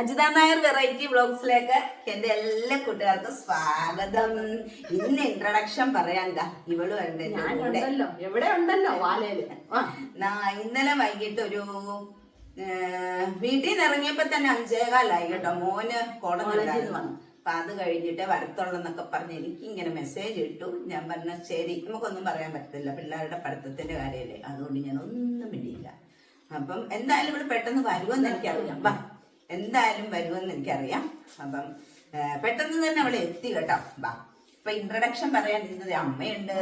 Ajitha Nair variety വ്ളോഗ്സിലേക്ക് എന്റെ എല്ലാ കൂട്ടുകാർക്കും സ്വാഗതം. ഇന്ന് ഇൻട്രഡക്ഷൻ പറയാണ്ടാ ഇവളും ഉണ്ട്. ഞാനുണ്ടല്ലോ എവിടെ ഉണ്ടല്ലോ. വാലയിൽ ഇന്നലെ വൈകിട്ട് ഒരു വീട്ടിൽ നിന്ന് ഇറങ്ങിയപ്പോ തന്നെ അഞ്ചേകാലായി കേട്ടോ. മോന് കോളേജിൽ വന്നു. അപ്പൊ അത് കഴിഞ്ഞിട്ട് വരത്തുള്ളെന്നൊക്കെ പറഞ്ഞ് എനിക്ക് ഇങ്ങനെ മെസ്സേജ് ഇട്ടു. ഞാൻ പറഞ്ഞ ശരി നമുക്കൊന്നും പറയാൻ പറ്റത്തില്ല. പിള്ളേരുടെ പഠിത്തത്തിന്റെ കാര്യമല്ലേ. അതുകൊണ്ട് ഞാൻ ഒന്നും മിണ്ടിയില്ല. അപ്പം എന്തായാലും ഇവിടെ പെട്ടെന്ന് വരുമെന്ന് എനിക്കറിയാം. എന്തായാലും വരുമെന്ന് എനിക്കറിയാം. അപ്പം പെട്ടെന്ന് തന്നെ അവളെ എത്തി കേട്ടോ. ബാ. ഇപ്പൊ ഇൻട്രഡക്ഷൻ പറയാൻ ഇരുന്നത് അമ്മയുണ്ട്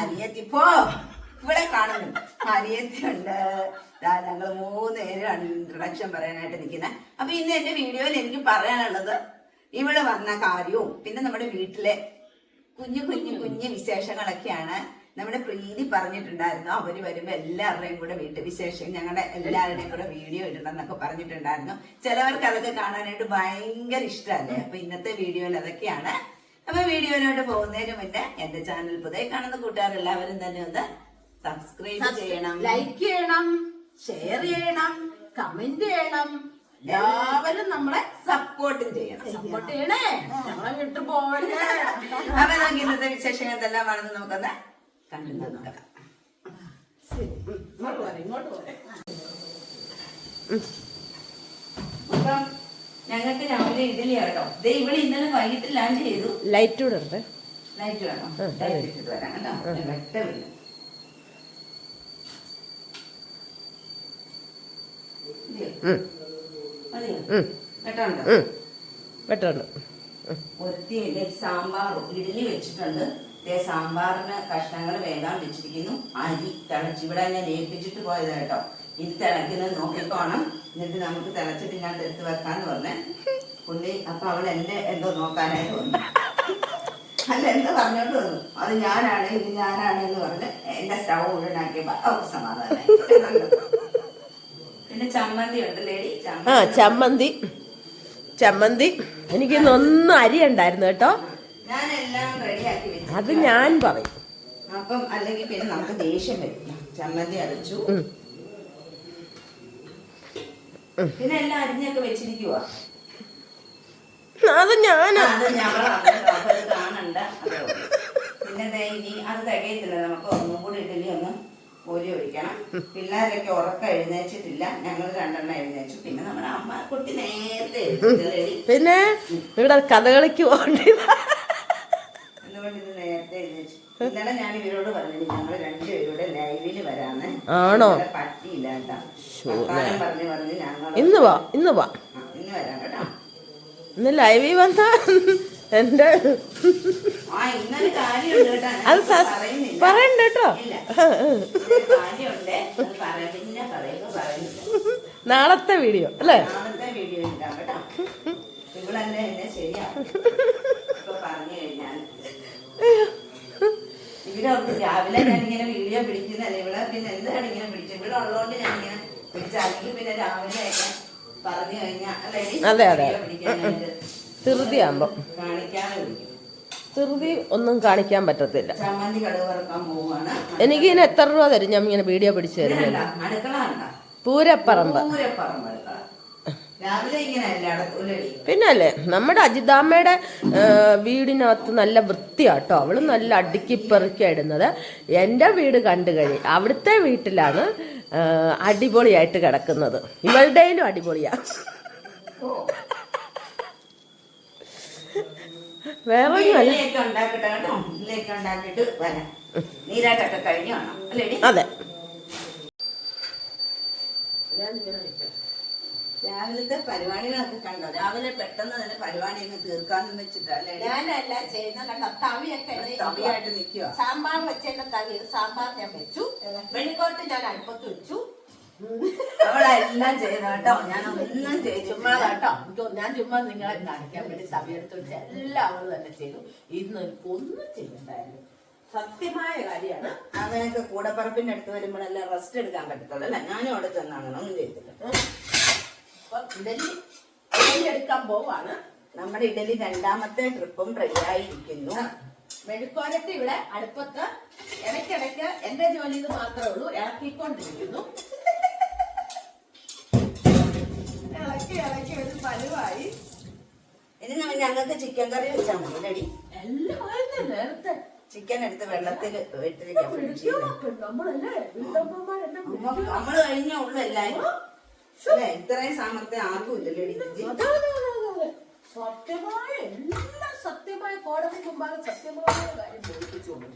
അനിയത്തി. പോ. ഇവിടെ കാണുന്നു. അനിയത്തി ഉണ്ട് ഞങ്ങൾ മൂന്ന് പേരാണ് ഇൻട്രഡക്ഷൻ പറയാനായിട്ട് നിൽക്കുന്നത്. അപ്പൊ ഇന്ന് എന്റെ വീഡിയോയിൽ എനിക്ക് പറയാനുള്ളത് ഇവിടെ വന്ന കാര്യവും പിന്നെ നമ്മുടെ വീട്ടിലെ കുഞ്ഞു കുഞ്ഞു കുഞ്ഞു വിശേഷങ്ങളൊക്കെയാണ്. നമ്മുടെ പ്രീതി പറഞ്ഞിട്ടുണ്ടായിരുന്നു. അവർ വരുമ്പോ എല്ലാവരുടെയും കൂടെ വീട്ട് വിശേഷം ഞങ്ങളുടെ എല്ലാവരുടെയും കൂടെ വീഡിയോ ഇടണം എന്നൊക്കെ പറഞ്ഞിട്ടുണ്ടായിരുന്നു. ചിലവർക്ക് അതൊക്കെ കാണാനായിട്ട് ഭയങ്കര ഇഷ്ടമല്ലേ? അപ്പൊ ഇന്നത്തെ വീഡിയോയിൽ അതൊക്കെയാണ്. അപ്പൊ വീഡിയോയിലോട്ട് പോകുന്നതിന് മുന്നേ എന്റെ ചാനൽ പുതിയ കാണുന്ന കൂട്ടുകാർ എല്ലാവരും തന്നെ ഒന്ന് സബ്സ്ക്രൈബ് ചെയ്യണം. ലൈക്ക് ചെയ്യണം ഷെയർ ചെയ്യണം കമന്റ് ചെയ്യണം. എല്ലാവരും നമ്മളെ സപ്പോർട്ട് ചെയ്യണം. സപ്പോർട്ട് ചെയ്യണേ. ഞങ്ങളെ വിട്ടു പോകണേ. അപ്പൊ നമുക്ക് ഇന്നത്തെ വിശേഷങ്ങൾ എന്തെല്ലാം വേണമെന്ന് നമുക്കൊന്ന് കണ്ടു നോക്കാം. ഇങ്ങോട്ട് പോരെ ഇങ്ങോട്ട് പോരെ അപ്പം ഞങ്ങൾക്ക് രാവിലെ ഇഡലി കേട്ടോ ദേ ഇവിടെ ഇന്നലെ വൈകിട്ട് ലാൻഡ് ചെയ്തു. ലൈറ്റ് ഉണ്ട്. ലൈറ്റ് വേണോ? ലൈറ്റ് ഇട്ടിട്ട് വരാം കേട്ടോ. വെട്ടമില്ല വെട്ടുണ്ട് സാമ്പാറും ഇഡലി വെച്ചിട്ടുണ്ട്. ദേ സാമ്പാറിന് കഷ്ണങ്ങൾ വേഗം വെച്ചിരിക്കുന്നു. അരി തിളച്ച് ഇവിടെ ഞാൻ ഏൽപ്പിച്ചിട്ട് പോയത് കേട്ടോ. ഇത് തിളയ്ക്കുന്നത് നോക്കിക്കോണം എന്നിട്ട് നമുക്ക് തിളച്ചിട്ട് ഞാൻ എടുത്ത് വെക്കാന്ന് പറഞ്ഞേ. പുള്ളി അപ്പൊ അവൾ എന്നെ എന്തോ നോക്കാനായിട്ട് വന്നു അല്ല എന്തോ പറഞ്ഞോണ്ട് വന്നു. അത് ഞാനാണ് ഇത് ഞാനാണ് എന്ന് പറഞ്ഞ് എന്റെ സ്റ്റവ് ഉടനാക്കിയപ്പോ അവർക്ക് സമാധാനം പിന്നെ ചമ്മന്തി ഉണ്ട് ലേഡി ആ ചമ്മന്തി. ചമ്മന്തി. എനിക്കൊന്നും ഒന്നും അരി ഉണ്ടായിരുന്നു കേട്ടോ. ഞാൻ എല്ലാം റെഡിയാക്കി അത് ഞാൻ പറയും. അപ്പം അല്ലെങ്കിൽ പിന്നെ നമുക്ക് ദേഷ്യം വരും. ചമ്മന്തി അരച്ചു. പിന്നെ എല്ലാം അരിഞ്ഞൊക്കെ വെച്ചിരിക്കുക അത് ഞാനാ. അപ്പൊ കാണണ്ട. പിന്നെ ഇനി അത് തികയത്തില്ല. നമുക്ക് ഒന്നും കൂടി ഇഡലി ഒന്ന് കോരി ഒഴിക്കണം. പിള്ളേരൊക്കെ ഉറക്കം എഴുന്നേച്ചിട്ടില്ല. ഞങ്ങൾ രണ്ടെണ്ണം എഴുന്നേച്ചു. പിന്നെ നമ്മുടെ അമ്മ കുട്ടി നേരത്തെ പിന്നെ ഇവിടെ കഥകളിക്ക് പോകേണ്ടി അതുകൊണ്ട് ഇത് നേരത്തെ എഴുന്നേച്ചു ഇന്നലെ ഞാൻ ഇവരോട് പറഞ്ഞു ഞങ്ങൾ രണ്ടുപേരുടെ ലൈവിൽ വരാന്ന്. ആണോ? പറ്റിയില്ല പറഞ്ഞു പറഞ്ഞു ഞങ്ങൾ ഇന്ന് വാ ഇന്ന് വാ. ഇന്ന് വരാം കേട്ടോ. ഇന്ന് ലൈവിൽ വന്ന എന്റെ അത്. പറയണ്ട കേട്ടോ. നാളത്തെ വീഡിയോ അല്ലേ? നാളത്തെ വീഡിയോ കേട്ടോ. ഇവളെന്നെ എന്നെ ശരിയാക്കും ഇപ്പൊ പറഞ്ഞു കഴിഞ്ഞാൽ ഇവരൊക്കെ രാവിലെ ഞാനിങ്ങനെ വീഡിയോ പിടിക്കുന്നല്ല ഇവിടെ പിന്നെ എന്താണ് ഇങ്ങനെ പിടിച്ചത് ഇവിടെ ഉള്ളതുകൊണ്ട് ഞാനിങ്ങനെ ഇങ്ങനെ അല്ലെങ്കിൽ പിന്നെ രാവിലെ പറഞ്ഞു കഴിഞ്ഞാൽ അതെ, അതെ. ധൃതിയാകുമ്പം. ധൃതി ഒന്നും കാണിക്കാൻ പറ്റത്തില്ല. എനിക്ക് ഇനി എത്ര രൂപ തരും? ഞാൻ ഇങ്ങനെ വീഡിയോ പിടിച്ചു തരുന്നില്ല പൂരപ്പറമ്പ്. പിന്നല്ലേ നമ്മുടെ അജിതാമ്മയുടെ വീടിനകത്ത് നല്ല വൃത്തിയാട്ടോ. അവൾ നല്ല അടുക്കി പെറുക്കി ഇടുന്നത്. എന്റെ വീട് കണ്ടു കഴി അവിടുത്തെ വീട്ടിലാണ് അടിപൊളിയായിട്ട് കിടക്കുന്നത്. ഇവളുടെയിലും അടിപൊളിയാ. വേറെ അതെ. രാവിലത്തെ പരിപാടികളൊക്കെ കണ്ടോ? രാവിലെ പെട്ടെന്ന് തന്നെ പരിപാടി അങ്ങ് തീർക്കാന്ന് വെച്ചിട്ടല്ലേ ഞാനല്ല ചെയ്യുന്ന കണ്ട? തവിയൊക്കെ തവിയായിട്ട് നിൽക്കുക. സാമ്പാർ വെച്ചതിന്റെ തവി സാമ്പാർ ഞാൻ വെച്ചു. വെളിക്കോട്ട് ഞാൻ അടുപ്പത്ത് വെച്ചു. അവളെല്ലാം ചെയ്തു കേട്ടോ. ഞാൻ ഒന്നും ചെയ്തു ചുമ്മാ കേട്ടോ. ഞാൻ ചുമ്മാ നിങ്ങളെ കാണിക്കാൻ വേണ്ടി തവി എടുത്ത് വെച്ച് എല്ലാം അവൾ തന്നെ ചെയ്തു. ഇന്ന് എനിക്ക് ഒന്നും ചെയ്യണ്ടായിരുന്നു. സത്യമായ കാര്യമാണ്. അങ്ങനെയൊക്കെ കൂടപ്പറപ്പിന്റെ അടുത്ത് വരുമ്പോഴെല്ലാം റെസ്റ്റ് എടുക്കാൻ പറ്റത്തുള്ളൂ അല്ല? ഞാനും അവിടെ ചെന്നാണ്. ഒന്നും ചെയ്തില്ല അപ്പൊ ഇഡലി ഇഡലി എടുക്കാൻ പോവാണ്. നമ്മുടെ ഇഡലി രണ്ടാമത്തെ ട്രിപ്പും റെഡിയായിരിക്കുന്നു മെഴുക്കോരട്ട് ഇവിടെ അടുപ്പത്ത് ഇടയ്ക്കിടയ്ക്ക് എന്റെ ജോലി ഇത് മാത്രമേ ഉള്ളൂ. ഇളക്കിക്കൊണ്ടിരിക്കുന്നു. ഇളക്കി ഇളക്കി ഒരു പലുവായി ഇനി ഞങ്ങൾക്ക് ചിക്കൻ കറി വെച്ചാൽ മതി. റെഡി എല്ലാം നേരത്തെ ചിക്കൻ എടുത്ത് വെള്ളത്തിൽ ഇട്ടിരിക്കാം ഫ്രിഡ്ജിൽ നമ്മളല്ലേ നമ്മൾ നമ്മൾ കഴിഞ്ഞ ഉള്ളു എല്ലാരും. അല്ലേ? ഇത്രയും സാമർത്ഥ്യം ആർക്കും ഇല്ലല്ലോ. സത്യമായ എല്ലാം സത്യമായ കോടതി മുമ്പാകെ സത്യമായ കാര്യം ബോധിപ്പിച്ചുകൊണ്ട്.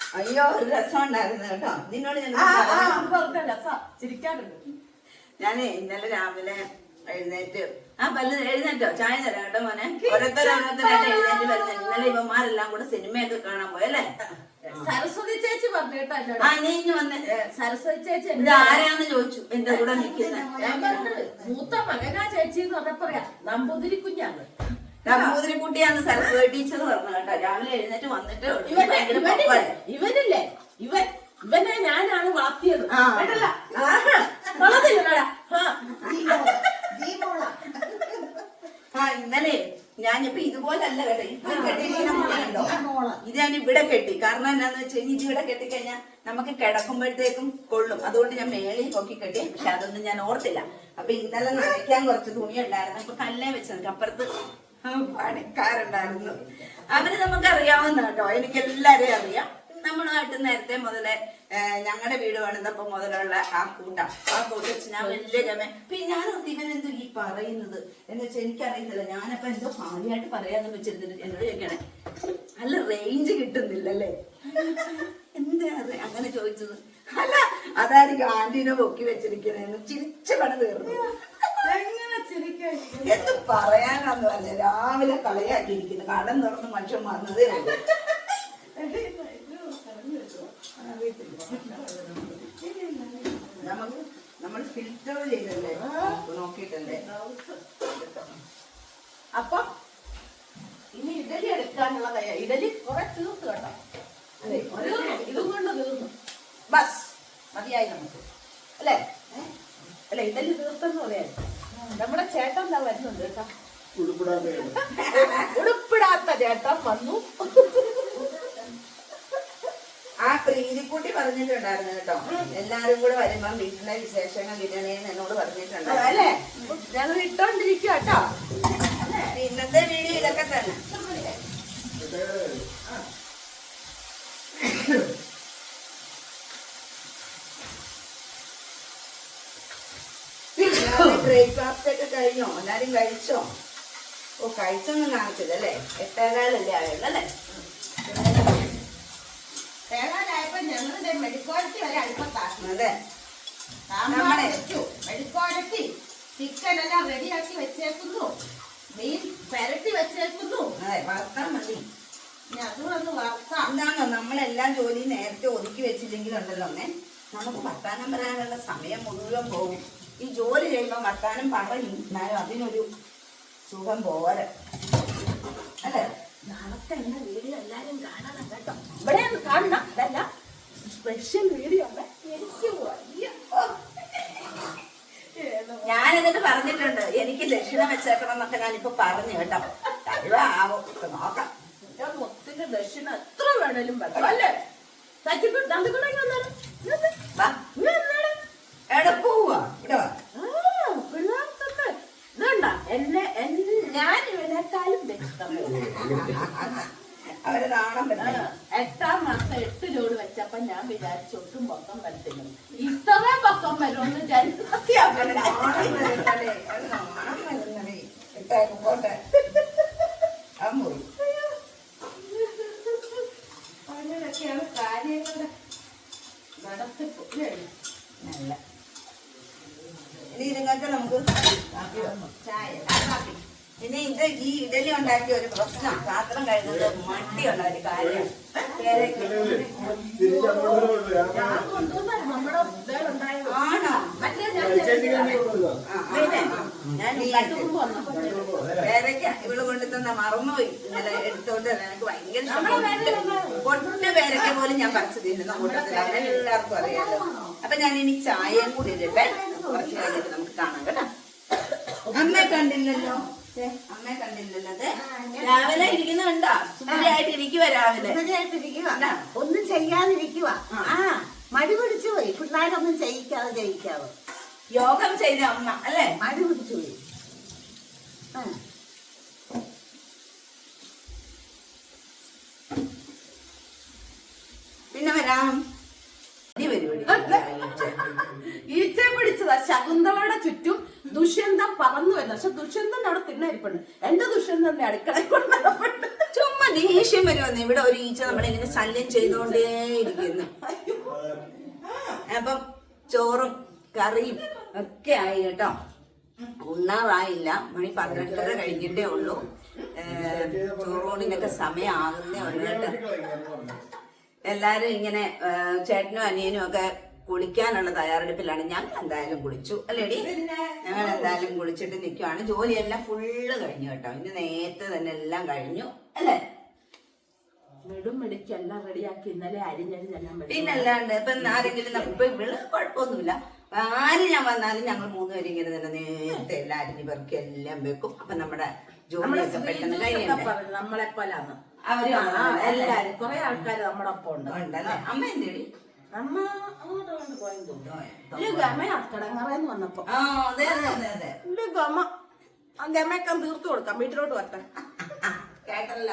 അയ്യോ ഒരു രസം ഉണ്ടായിരുന്നു കേട്ടോ. നിന്നോട് ഞാൻ പറഞ്ഞല്ല, ഞാനേ ഇന്നലെ രാവിലെ എഴുന്നേറ്റ് ആ പല്ല് എഴുന്നേറ്റോ? ചായ തരാം കേട്ടോ മോനെ. ഓരോരുത്തർ എഴുന്നേറ്റ് വരുന്നത് ഇന്നലെ ഇവന്മാരെല്ലാം കൂടെ സിനിമയൊക്കെ കാണാൻ പോയല്ലേ? സരസ്വതി ചേച്ചി പറഞ്ഞിട്ടാ. ആ നീ ഇഞ്ഞ് വന്ന്. സരസ്വതി ചേച്ചി ഇത് എന്നെ- ആരാന്ന് ചോദിച്ചു? എന്റെ കൂടെ ഞാൻ പറഞ്ഞത് മൂത്ത മകനാ ചേച്ചി എന്ന് പറഞ്ഞപ്പോഴാ നമ്പൂതിരി കുഞ്ഞാണ് നമ്പൂതിരി കുട്ടിയാന്ന് സരസ്വതി ടീച്ചർ പറഞ്ഞു കേട്ടോ. രാവിലെ എഴുന്നേറ്റ് വന്നിട്ട് ഇവനെ ഭയങ്കര ഇവനില്ലേ പപ്പായ. ഇവനില്ലേ? ഇവൻ ഇവനെ ഞാനാണ് വളർത്തിയത്. ആ. കേട്ടല്ല? ആഹാ, വളർത്തില്ലടാ. ആ. ആ ഇന്നലെ ഞാനിപ്പോ ഇതുപോലല്ല കേട്ടോ. ഇപ്പൊ ഇത് ഞാൻ ഇവിടെ കെട്ടി. കാരണം എന്നാന്ന് വെച്ചാൽ കഴിഞ്ഞാൽ ഇത് ഇവിടെ കെട്ടിക്കഴിഞ്ഞാൽ നമുക്ക് കിടക്കുമ്പോഴത്തേക്കും കൊള്ളും. അതുകൊണ്ട് ഞാൻ മേളിൽ പൊക്കി കെട്ടി. പക്ഷെ അതൊന്നും ഞാൻ ഓർത്തില്ല. അപ്പൊ ഇന്നലെ നനയ്ക്കാൻ കുറച്ച് തുണി ഉണ്ടായിരുന്നു അപ്പൊ കല്ലേ വെച്ചത്. അപ്പുറത്ത് പണിക്കാരുണ്ടായിരുന്നു. അവർ നമുക്ക് അറിയാവുന്ന കേട്ടോ. എനിക്ക് എല്ലാരെയും അറിയാം നമ്മളുമായിട്ട് നേരത്തെ മുതലേ ഞങ്ങളുടെ വീട് പണിതപ്പോ മുതലുള്ള ആ കൂട്ടം. ആ കൂട്ടം വെച്ച് ഞാൻ വലിയ ഗമ പിന്നെ ഞാൻ ഇവനെന്തോ ഈ പറയുന്നത്? എന്ന് വെച്ചാൽ എനിക്കറിയത്തില്ല. ഞാനപ്പോ എന്തോ ഭാര്യയായിട്ട് പറയാന്ന് വെച്ചിരുന്നിട്ട് എന്നോട് ചോദിക്കണേ. നല്ല റേഞ്ച് കിട്ടുന്നില്ലല്ലേ? എന്താ അത്? അങ്ങനെ ചോദിച്ചത്. അല്ല അതായിരിക്കും ആന്റീനെ പൊക്കി വെച്ചിരിക്കണേന്ന് ചിരിച്ച പണി തീർന്നു. എന്ത് പറയാനാന്ന് പറഞ്ഞ രാവിലെ കളയാക്കിയിരിക്കുന്നു. കടം തുറന്ന് മനുഷ്യൻ വന്നതേ ഉള്ളൂ. നമുക്ക് നമ്മൾ ഫിൽറ്റർ ചെയ്തല്ലേ? നോക്കിയിട്ടല്ലേ? അപ്പൊ ഇനി ഇഡലി എടുക്കാനുള്ള തയ്യാ. ഇഡലി കുറെ തീർത്തു കേട്ടോ. തീർന്നു. ഇതും കൊണ്ട് തീർന്നു. ബസ്. മതിയായി നമുക്ക്. അല്ലേ? അല്ലെ അല്ല ഇഡലി തീർത്തെന്ന് പറയാൻ നമ്മുടെ ചേട്ടൻ എന്താ വരുന്നുണ്ട് കേട്ടോ? ഉടുപ്പിടാത്ത ചേട്ടൻ വന്നു ആ പ്രീതിക്കുട്ടി പറഞ്ഞിട്ടുണ്ടായിരുന്നു കേട്ടോ. എല്ലാരും കൂടെ വരുമ്പം വീട്ടിലെ വിശേഷങ്ങൾ ഇടണേന്ന് എന്നോട് പറഞ്ഞിട്ടുണ്ട് അല്ലേ? ഞങ്ങൾ ഇട്ടോണ്ടിരിക്കുക കേട്ടോ. ഇന്നത്തെ വീഡിയോ ഇതൊക്കെ തന്നെ. ബ്രേക്ക്ഫാസ്റ്റ് ഒക്കെ കഴിഞ്ഞോ? എല്ലാരും കഴിച്ചോ? ഓ കഴിച്ചൊന്നും കാണിച്ചില്ല അല്ലേ എട്ടേകാലല്ലേ ആയുള്ളൂ അല്ലേ തേങ്ങാനായപ്പോ വരെ അടുപ്പത്താക്കി അതെ സാമ്പാർ വെച്ചു. മെഴുക്കുവരട്ടി ചിക്കൻ എല്ലാം റെഡിയാക്കി വെച്ചേക്കുന്നു. മീൻ പെരട്ടി വെച്ചേക്കുന്നു. അതെ വറുത്താൽ മതി. ഇനി അതും ഒന്ന് വറുക്കാം. എന്താണോ നമ്മളെല്ലാം ജോലി നേരത്തെ ഒതുക്കി വെച്ചില്ലെങ്കിലുണ്ടല്ലോ ഒന്നേ നമുക്ക് വർത്താനം പറയാനുള്ള സമയം മുഴുവൻ പോകും. ഈ ജോലി ചെയ്യുമ്പോൾ വർത്താനം പറയും. എന്നാലും അതിനൊരു സുഖം പോരെ. അല്ലേ? നാളത്തെ എന്റെ വീഡിയോ എല്ലാരും കാണണം കേട്ടോ. ഇവിടെ കാണണം. അതല്ല വീഡിയോ ഉണ്ട് എനിക്ക് ഞാൻ എന്നിട്ട് പറഞ്ഞിട്ടുണ്ട് എനിക്ക് ദക്ഷിണ വെച്ചേക്കണം എന്നൊക്കെ ഞാനിപ്പോ പറഞ്ഞു കേട്ടോ. കഴിവാവോ നോക്കാം. മുത്തിന്റെ ദക്ഷിണ എത്ര വേണേലും വെക്കാം അല്ലേ? എന്നെ ഞാൻ ഇവനേക്കാളും വ്യക്തം. അവരെ നാണം പറ്റില്ല പറ്റും എട്ടാം മാസം എട്ട് ജോഡ് വെച്ചപ്പോ ഞാൻ വിചാരിച്ചു ഒട്ടും പൊക്കം വരത്തില്ല ഇത്രയും പൊക്കം വരുമെന്ന് ജനസത്യം നാണം വരുന്നതേ, അത് നാണം വരുന്നതേ. ഇട്ടേക്ക് പോട്ടെ. ആ മുറി. അങ്ങനെയൊക്കെയാണ് കാര്യങ്ങളുടെ നടത്തിപ്പ് ഇല്ലേ? നല്ല. ഇനി നിങ്ങൾക്ക് നമുക്ക്. ചായ പിന്നെ ഇത് ഈ ഇഡലി ഉണ്ടാക്കിയ ഒരു പ്രശ്നം. പാത്രം കഴുകുന്നത് ഉള്ള ഒരു കാര്യം ആണോ? ഞാൻ പേരയ്ക്ക ഇവൾ കൊണ്ടുതന്ന മറന്നുപോയി. ഇന്നലെ എടുത്തോണ്ട് എനിക്ക് ഭയങ്കര പൊട്ട പേരയ്ക്ക പോലും ഞാൻ പറിച്ചു തിന്നുന്ന. കൂട്ടത്തിൽ എല്ലാവർക്കും അറിയാലോ. അപ്പൊ ഞാൻ ഇനി ചായയും കൂടി ഇടട്ടെ. കുറച്ച് കഴിഞ്ഞിട്ട് നമുക്ക് കാണാം കേട്ടോ. അമ്മ കണ്ടില്ലല്ലോ. അമ്മയെ കണ്ടില്ലല്ലേ രാവിലെ ഇരിക്കുന്നുണ്ടോ? സുന്ദരിയായിട്ട് ഇരിക്കുവ രാവിലെ. ഒന്നും ചെയ്യാതിരിക്കുക ആ. മടി പിടിച്ചു പോയി. പിള്ളേരൊന്നും ചെയ്യിക്കാതെ ചെയ്യിക്കാതെ യോഗം ചെയ്ത അമ്മ അല്ലേ? മടി പിടിച്ചു പോയി. ആ. പിന്നെ വരാം ഈ പരിപാടി ഈച്ചയെ പിടിച്ചതാ ശകുന്തളയുടെ ചുറ്റും ദുഷ്യന്തം പറന്നു വരുന്നത് പക്ഷെ ദുഷ്യന്തൻ എന്റെ തിണ്ണരിപ്പുണ്ട് തന്നെ അടുക്കളയിൽ കൊണ്ട് നടപ്പുണ്ട്. ചുമ്മാ ദേഷ്യം വരുമെന്ന് ഇവിടെ ഒരു ഈച്ച നമ്മളെ ഇങ്ങനെ ശല്യം ചെയ്തുകൊണ്ടേ ഇരിക്കുന്നു. അപ്പം ചോറും കറിയും ഒക്കെ ആയി കേട്ടോ. ഉണ്ണാറായില്ല. മണി പന്ത്രണ്ടര കഴിഞ്ഞിട്ടേ ഉള്ളൂ. ചോറൂണിനൊക്കെ സമയമാകുന്നേ ഉള്ളൂ കേട്ടോ. എല്ലാരും ഇങ്ങനെ ചേട്ടനും അനിയനും ഒക്കെ കുളിക്കാനുള്ള തയ്യാറെടുപ്പിലാണ്. ഞങ്ങൾ എന്തായാലും കുളിച്ചു. അല്ലേടി? ഞങ്ങൾ എന്തായാലും കുളിച്ചിട്ട് നിൽക്കുവാണ് ജോലിയെല്ലാം ഫുള്ള് കഴിഞ്ഞു കേട്ടോ. ഇന്ന് നേരത്തെ തന്നെ എല്ലാം കഴിഞ്ഞു. അല്ലേ? മെടും മെടിക്ക് എല്ലാം റെഡിയാക്കി ഇന്നലെ അരിഞ്ഞരിഞ്ഞെല്ലാം വെച്ചു. പിന്നല്ലാണ്ട് ഇപ്പൊ ആരെങ്കിലും ഇപ്പൊ ഇവൾ കുഴപ്പമൊന്നുമില്ല. ആര് ഞാൻ വന്നാലും ഞങ്ങൾ മൂന്നുപേരും ഇങ്ങനെ തന്നെ നേരത്തെ എല്ലാം അരിഞ്ഞു പെറുക്കി എല്ലാം വെക്കും. അപ്പൊ നമ്മുടെ ജോലിയൊക്കെ പെട്ടെന്ന് സ്ത്രീജൂസൊക്കെ കഴിയണ്ടേ? പറഞ്ഞു നമ്മളെ പോലാന്ന് അവർ എല്ലാരും കുറെ ആൾക്കാർ നമ്മുടെ ഒപ്പം ഉണ്ട്. ഉണ്ടല്ലേ? അമ്മ എന്തേടി? അമ്മ അങ്ങോട്ട് കൊണ്ട് പോയെന്ന് തോന്നുന്നു. ഇല്ല, ഗമ കടങ്ങറന്ന് വന്നപ്പോ. ആ അതെ അതെ അതെ അതെ. ഇല്ല, ഗമ. ആ ഗമയൊക്കെ തീർത്തു കൊടുക്കാം വീട്ടിലോട്ട് വരട്ടെ. കേട്ടല്ല.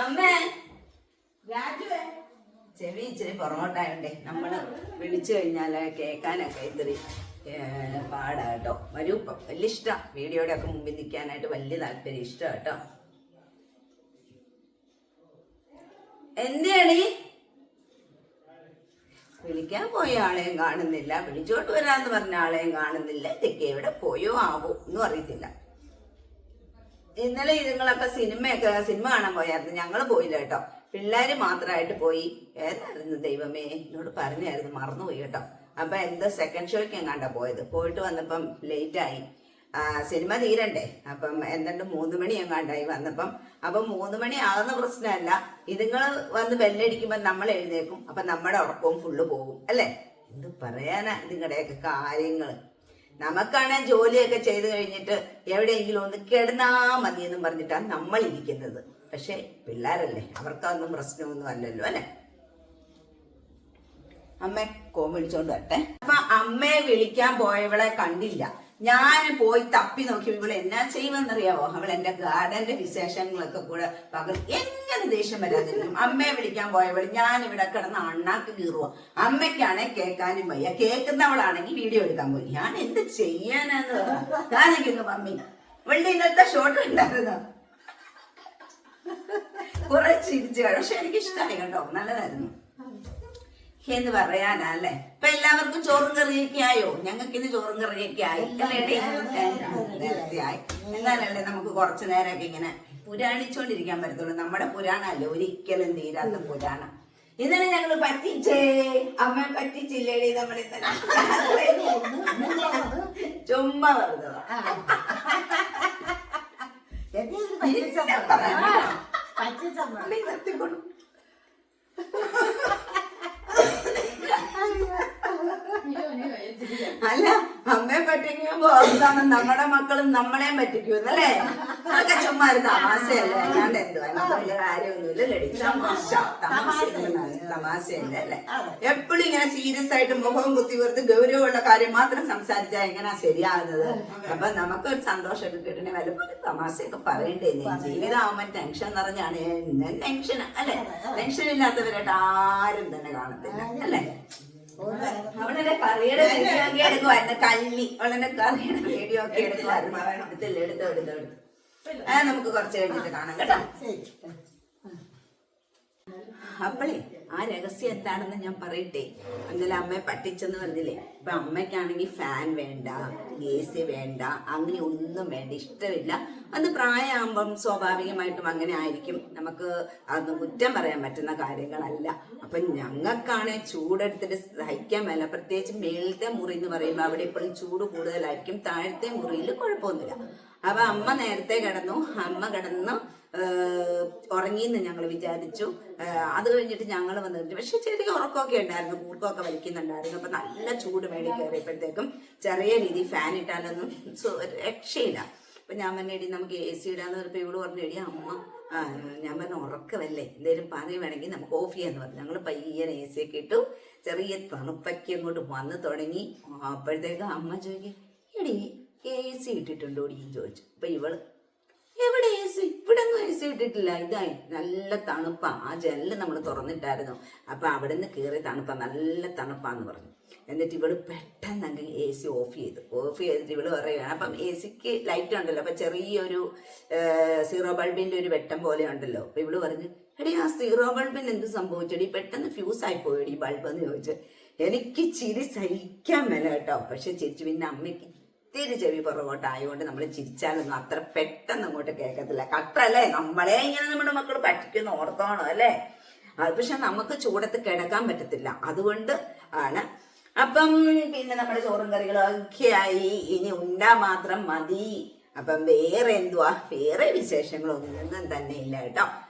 അമ്മേ രാജുവേ. ചെവി ഇച്ചിരി പുറകോട്ടായോണ്ടേ നമ്മൾ വിളിച്ചു കഴിഞ്ഞാൽ കേക്കാനൊക്കെ ഇത്തിരി ഏ, പാടാ കേട്ടോ. വരൂ ഇപ്പം വലിയ ഇഷ്ടം. വീഡിയോയുടെ ഒക്കെ മുമ്പിൽ നിൽക്കാനായിട്ട് വലിയ താല്പര്യം ഇഷ്ടം കേട്ടോ. എന്തിയാണീ വിളിക്കാൻ പോയ ആളെയും കാണുന്നില്ല വിളിച്ചോട്ട് വരാന്ന് പറഞ്ഞ ആളെയും കാണുന്നില്ല ഇതൊക്കെ എവിടെ പോയോ ആവോ ഒന്നും അറിയത്തില്ല. ഇന്നലെ ഇതുങ്ങളൊക്കെ സിനിമയൊക്കെ സിനിമ കാണാൻ പോയായിരുന്നു ഞങ്ങൾ പോയില്ല കേട്ടോ. പിള്ളേര് മാത്രമായിട്ട് പോയി. ഏതായിരുന്നു ദൈവമേ? എന്നോട് പറഞ്ഞായിരുന്നു മറന്നുപോയി കേട്ടോ. അപ്പൊ എന്താ സെക്കൻഡ് ഷോയ്ക്ക് എങ്ങാണ്ടാ പോയത്? പോയിട്ട് വന്നപ്പം ലേറ്റായി സിനിമ തീരണ്ടേ. അപ്പം എന്തുണ്ട് മൂന്ന് മണി എങ്ങാണ്ടായി വന്നപ്പം. അപ്പം മൂന്ന് മണി ആകുന്ന പ്രശ്നമല്ല. ഇതുങ്ങൾ വന്ന് ബെല്ലടിക്കുമ്പോൾ നമ്മൾ എഴുന്നേക്കും അപ്പം നമ്മുടെ ഉറക്കവും ഫുള്ള് പോകും. അല്ലേ? എന്ത് പറയാനാ നിങ്ങളുടെയൊക്കെ കാര്യങ്ങൾ നമുക്കാണ് ജോലിയൊക്കെ ചെയ്ത് കഴിഞ്ഞിട്ട് എവിടെയെങ്കിലും ഒന്ന് കിടന്നാ മതി എന്നും പറഞ്ഞിട്ടാണ് നമ്മൾ ഇരിക്കുന്നത്. പക്ഷെ പിള്ളേരല്ലേ? അവർക്കൊന്നും പ്രശ്നമൊന്നും അല്ലല്ലോ അല്ലെ? അമ്മ കോം വിളിച്ചോണ്ട് വരട്ടെ. അപ്പൊ അമ്മയെ വിളിക്കാൻ പോയവളെ കണ്ടില്ല. ഞാൻ പോയി തപ്പി നോക്കി ഇവൾ എന്നാ ചെയ്യുമെന്നറിയാവോ? അവൾ എന്റെ ഗാർഡന്റെ വിശേഷങ്ങളൊക്കെ കൂടെ പകർത്തി എങ്ങനെ ദേഷ്യം വരാതിരിക്കും അമ്മയെ വിളിക്കാൻ പോയവൾ ഞാൻ ഇവിടെ കിടന്ന് അണ്ണാക്ക് കീറുക അമ്മയ്ക്കാണെ കേൾക്കാനും വയ്യ. കേൾക്കുന്നവളാണെങ്കിൽ വീഡിയോ എടുക്കാൻ പോയി. ഞാൻ എന്ത് ചെയ്യാനാന്ന് ഞാനൊക്കെ മമ്മി ഇവളുടെ ഇന്നത്തെ ഷോട്ട് ഉണ്ടായിരുന്നു കുറെ ചിരിച്ചു പക്ഷെ എനിക്ക് ഇഷ്ടമായി കേട്ടോ നല്ലതായിരുന്നു. എന്ന് പറയാനല്ലേ? ഇപ്പൊ എല്ലാവർക്കും ചോറും കറിയൊക്കെ ആയോ? ഞങ്ങൾക്ക് ഇന്ന് ചോറും കറിയൊക്കെ ആയി. എന്നാലല്ലേ നമുക്ക് കുറച്ചു നേരമൊക്കെ ഇങ്ങനെ പുരാണിച്ചോണ്ടിരിക്കാൻ പറ്റത്തുള്ളൂ. നമ്മുടെ പുരാണല്ലേ ഒരിക്കലും തീരാത്ത പുരാണം. ഇന്നലെ ഞങ്ങൾ പറ്റിച്ചേ? അമ്മ പറ്റിച്ചില്ലേടി ഇന്നലെ? ചുമ്മാ വെറുതെ. നിർത്തിക്കൊണ്ടു അല്ല അമ്മയെ പറ്റിക്കുമ്പോ ഓർത്താണ് നമ്മുടെ മക്കളും നമ്മളെയും പറ്റിക്കുന്നല്ലേ അതൊക്കെ ചുമ്മാ ഒരു തമാശയല്ലേ? അല്ലാണ്ട് എന്തുവാ? വലിയ കാര്യമൊന്നുമില്ല. തമാശ. തമാശയല്ലേ? അല്ലേ? എപ്പോഴും ഇങ്ങനെ സീരിയസ് ആയിട്ട് മുഖവും കുത്തി വെറുതെ ഗൗരവമുള്ള കാര്യം മാത്രം സംസാരിച്ചാൽ എങ്ങനെയാ ശരിയാകുന്നത്? അപ്പൊ നമുക്കൊരു സന്തോഷമൊക്കെ കിട്ടണേ. വല്ലപ്പോഴും തമാശയൊക്കെ പറയണ്ടേ? ജീവിതമാകുമ്പോ ടെൻഷൻ നിറഞ്ഞാണ് എന്നും ടെൻഷൻ അല്ലെ? ടെൻഷൻ ഇല്ലാത്തവരായിട്ട് ആരും തന്നെ കാണത്തില്ല അല്ലേ? അവളെന്റെ കറിയുടെ വീഡിയോ കല്ലി അവളെന്റെ കറിയുടെ ഒക്കെ അത് നമുക്ക് കുറച്ച് കഴിഞ്ഞിട്ട് കാണാം കേട്ടോ. അപ്പളേ ആ രഹസ്യം എന്താണെന്ന് ഞാൻ പറയട്ടെ? അങ്ങനെ അമ്മയെ പറ്റിച്ചെന്ന് പറഞ്ഞില്ലേ? ഇപ്പൊ അമ്മയ്ക്കാണെങ്കിൽ ഫാൻ വേണ്ട എ സി വേണ്ട അങ്ങനെ ഒന്നും വേണ്ട ഇഷ്ടമില്ല. അത് പ്രായമാകുമ്പം സ്വാഭാവികമായിട്ടും അങ്ങനെ ആയിരിക്കും. നമുക്ക് അത് കുറ്റം പറയാൻ പറ്റുന്ന കാര്യങ്ങളല്ല. അപ്പൊ ഞങ്ങൾക്കാണ് ചൂടെടുത്തിട്ട് സഹിക്കാൻ മേല. പ്രത്യേകിച്ച് മേളത്തെ മുറി എന്ന് പറയുമ്പോൾ അവിടെ ഇപ്പോഴും ചൂട് കൂടുതലായിരിക്കും. താഴത്തെ മുറിയിൽ കുഴപ്പമൊന്നുമില്ല. അപ്പൊ അമ്മ നേരത്തെ കിടന്നു. അമ്മ കിടന്നു ഉറങ്ങിയെന്ന് ഞങ്ങൾ വിചാരിച്ചു. അത് കഴിഞ്ഞിട്ട് ഞങ്ങൾ വന്നിട്ട് പക്ഷെ ചെറിയ ഉറക്കമൊക്കെ ഉണ്ടായിരുന്നു. കൂർക്കമൊക്കെ വലിക്കുന്നുണ്ടായിരുന്നു. അപ്പൊ നല്ല ചൂട് മേടി കയറിയപ്പോഴത്തേക്കും ചെറിയ രീതി ഫാൻ ഇട്ടാലൊന്നും രക്ഷയില്ല. അപ്പൊ ഞാൻ പറഞ്ഞ നമുക്ക് എ സി ഇടാന്ന് പറഞ്ഞപ്പോ ഇവൾ പറഞ്ഞു അമ്മ ഞാൻ പറഞ്ഞ ഉറക്കമല്ലേ? എന്തേലും പറയുവാണെങ്കിൽ നമുക്ക് ഓഫ് ചെയ്യാന്ന് പറഞ്ഞു. ഞങ്ങൾ പയ്യനെ എ സി ഒക്കെ ഇട്ടു. ചെറിയ തണുപ്പൊക്കെ അങ്ങോട്ട് വന്നു തുടങ്ങി. അപ്പോഴത്തേക്ക് അമ്മ ചോദിക്കും എടി എ സി ഇട്ടിട്ടുണ്ടോ ചോദിച്ചു. അപ്പൊ ഇവൾ എവിടെ എ സി ഇവിടെ ഒന്നും എ സി ഇട്ടിട്ടില്ല. ഇതായി നല്ല തണുപ്പാ. ആ ജനൽ നമ്മൾ തുറന്നിട്ടായിരുന്നു. അപ്പൊ അവിടെ നിന്ന് കയറി തണുപ്പാ. നല്ല തണുപ്പാന്ന് പറഞ്ഞു. എന്നിട്ട് ഇവൾ പെട്ടെന്ന് അങ്ങ് എ സി ഓഫ് ചെയ്തു. ഓഫ് ചെയ്തിട്ട് ഇവൾ പറയുകയാണ് അപ്പം എ സിക്ക് ലൈറ്റ് ഉണ്ടല്ലോ. അപ്പൊ ചെറിയൊരു സീറോ ബൾബിന്റെ ഒരു വെട്ടം പോലെ ഉണ്ടല്ലോ. അപ്പൊ ഇവൾ പറഞ്ഞു എടി ആ സീറോ ബൾബിന് എന്ത് സംഭവിച്ചടി? പെട്ടെന്ന് ഫ്യൂസ് ആയി പോയടി ബൾബ് എന്ന് ചോദിച്ചു എനിക്ക് ചിരി സഹിക്കാൻ മേല കേട്ടോ. പക്ഷെ ചിരിച്ചു പിന്നെ അമ്മയ്ക്ക് ഇത്തിരി ചെവി പുറകോട്ടായതുകൊണ്ട് നമ്മൾ ചിരിച്ചാലൊന്നും അത്ര പെട്ടെന്ന് അങ്ങോട്ട് കേൾക്കത്തില്ല കട്ടല്ലേ? നമ്മളെ ഇങ്ങനെ നമ്മുടെ മക്കൾ പറ്റിക്കുന്ന ഓർത്തോണം അല്ലേ? അത് പക്ഷെ നമുക്ക് ചൂടത്ത് കിടക്കാൻ പറ്റത്തില്ല. അതുകൊണ്ട് ആണ്. അപ്പം പിന്നെ നമ്മുടെ ചോറും കറികളൊക്കെ ആയി. ഇനി ഉണ്ടാ മാത്രം മതി. അപ്പം വേറെ എന്തുവാ? വേറെ വിശേഷങ്ങളൊന്നും തന്നെ ഇല്ല കേട്ടോ.